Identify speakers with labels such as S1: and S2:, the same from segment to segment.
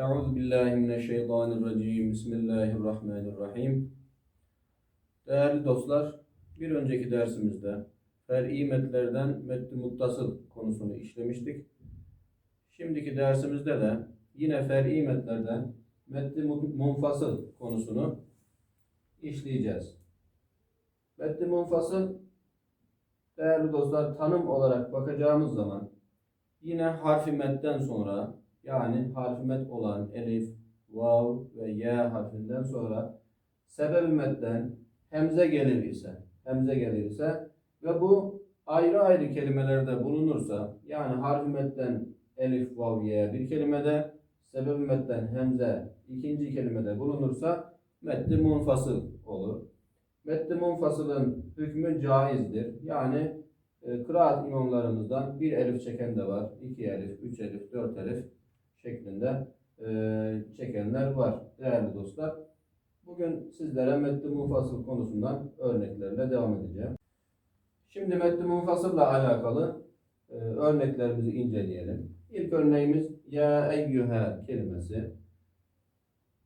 S1: Euzu billahi mineşşeytanirracim. Bismillahirrahmanirrahim. Değerli dostlar, bir önceki dersimizde fer'i metlerden metni muttasıl konusunu işlemiştik. Şimdiki dersimizde de yine fer'i metlerden metni mu- munfasıl konusunu işleyeceğiz. Metni munfasıl değerli dostlar tanım olarak bakacağımız zaman yine harfi metten sonra yani harfi met olan elif, vav ve ya harfinden sonra sebeb-i metten hemze gelir ise, hemze gelir ise ve bu ayrı ayrı kelimelerde bulunursa yani harfi metten elif, vav, ya bir kelimede, sebeb-i metten hemze ikinci kelimede bulunursa metni munfasıl olur. Metni munfasılın hükmü caizdir. Yani e, kıraat imamlarımızdan bir elif çeken de var, iki elif, üç elif, dört elif şeklinde e, çekenler var değerli dostlar. Bugün sizlere metni munfasıl konusundan örneklerle devam edeceğim. Şimdi metni munfasılla alakalı e, örneklerimizi inceleyelim. İlk örneğimiz ya eyyühe kelimesi.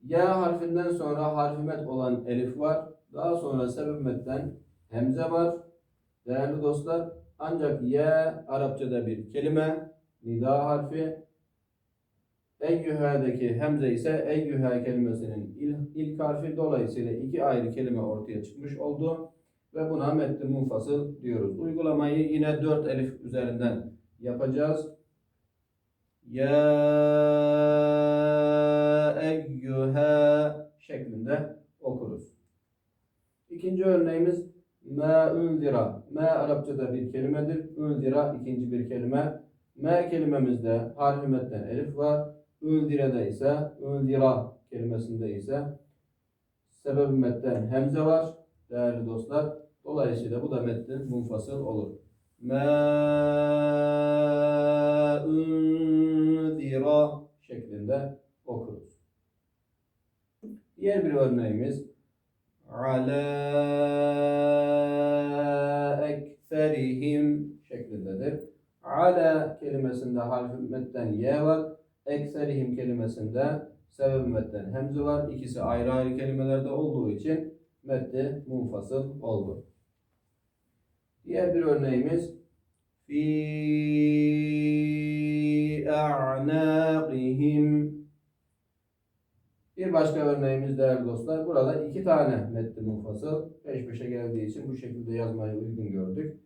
S1: Ya harfinden sonra harfi met olan elif var. Daha sonra sebep metten hemze var. Değerli dostlar ancak ya Arapçada bir kelime, nida harfi, Eyyüha'daki hemze ise eyyüha kelimesinin ilk, ilk harfi dolayısıyla iki ayrı kelime ortaya çıkmış oldu ve buna metni munfasıl diyoruz. Uygulamayı yine dört elif üzerinden yapacağız. Ya eyyüha şeklinde okuruz. İkinci örneğimiz ma unzira. Ma Arapçada bir kelimedir. Unzira ikinci bir kelime. Ma kelimemizde harfi metten elif var. Ündire'de ise, ündira kelimesinde ise sebeb metten hemze var değerli dostlar. Dolayısıyla bu da metnin munfasıl olur. Ma ünzira şeklinde okuruz. Diğer bir örneğimiz ala ekserihim şeklindedir. Ala kelimesinde harfi metten ye var ekserihim kelimesinde sebeb metten hemze var. İkisi ayrı ayrı kelimelerde olduğu için metni munfasıl oldu. Diğer bir örneğimiz fi a'naqihim bir başka örneğimiz değerli dostlar. Burada iki tane metni munfasıl peş peşe geldiği için bu şekilde yazmayı uygun gördük.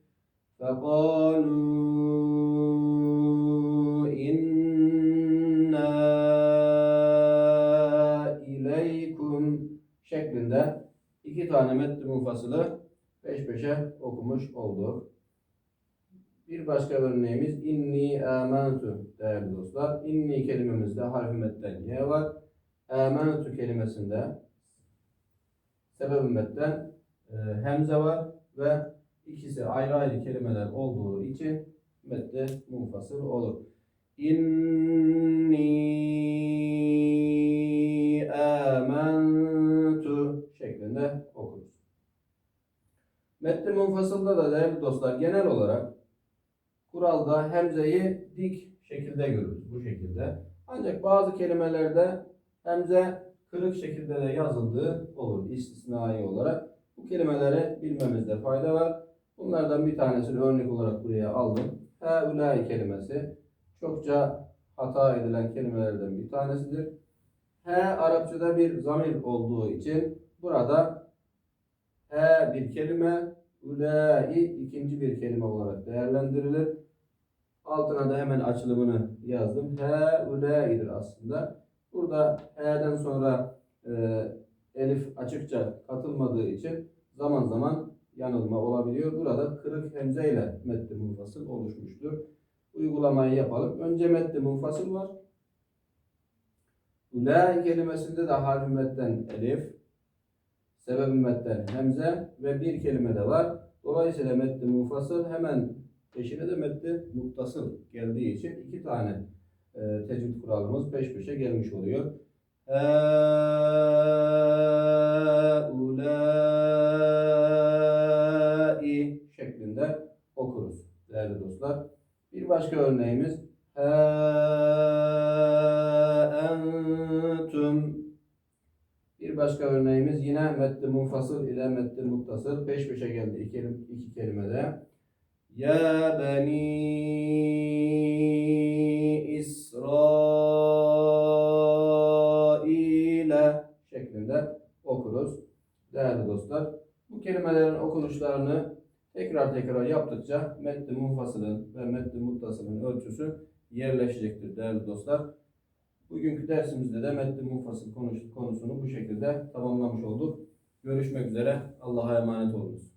S1: فَقَالُوا şeklinde iki tane metni munfasılı peş peşe okumuş olduk. Bir başka örneğimiz inni amentu değerli dostlar. İnni kelimemizde harfi metten y var. Amentu kelimesinde sebeb metten e, hemze var ve ikisi ayrı ayrı kelimeler olduğu için metni munfasıl olur. İnni Metni munfasılda da değerli dostlar genel olarak kuralda hemzeyi dik şekilde görürüz. Bu şekilde. Ancak bazı kelimelerde hemze kırık şekilde de yazıldığı olur istisnai olarak. Bu kelimeleri bilmemizde fayda var. Bunlardan bir tanesini örnek olarak buraya aldım. Heulâi kelimesi çokça hata edilen kelimelerden bir tanesidir. He Arapçada bir zamir olduğu için burada he bir kelime, ulâi ikinci bir kelime olarak değerlendirilir. Altına da hemen açılımını yazdım. He ulâi'dir aslında. Burada he'den sonra e, elif açıkça katılmadığı için zaman zaman yanılma olabiliyor. Burada kırık hemze ile metni munfasıl oluşmuştur. Uygulamayı yapalım. Önce metni munfasıl var. Ulâi kelimesinde de harfi metten elif, sebeb metten hemze ve bir kelime de var. Dolayısıyla metni munfasıl hemen peşine de metni muttasıl geldiği için iki tane e, tecvid kuralımız peş peşe gelmiş oluyor. Haulâi şeklinde okuruz değerli dostlar. Bir başka örneğimiz ha Bir başka örneğimiz yine meddi munfasıl ile meddi muttasıl peş peşe geldi iki, iki kelimede. Ya beni İsrail'e şeklinde okuruz. Değerli dostlar, bu kelimelerin okunuşlarını tekrar tekrar yaptıkça meddi munfasılın ve meddi muttasılın ölçüsü yerleşecektir değerli dostlar. Bugünkü dersimizde de meddi munfasıl konuş- konusunu bu şekilde tamamlamış olduk. Görüşmek üzere. Allah'a emanet olunuz.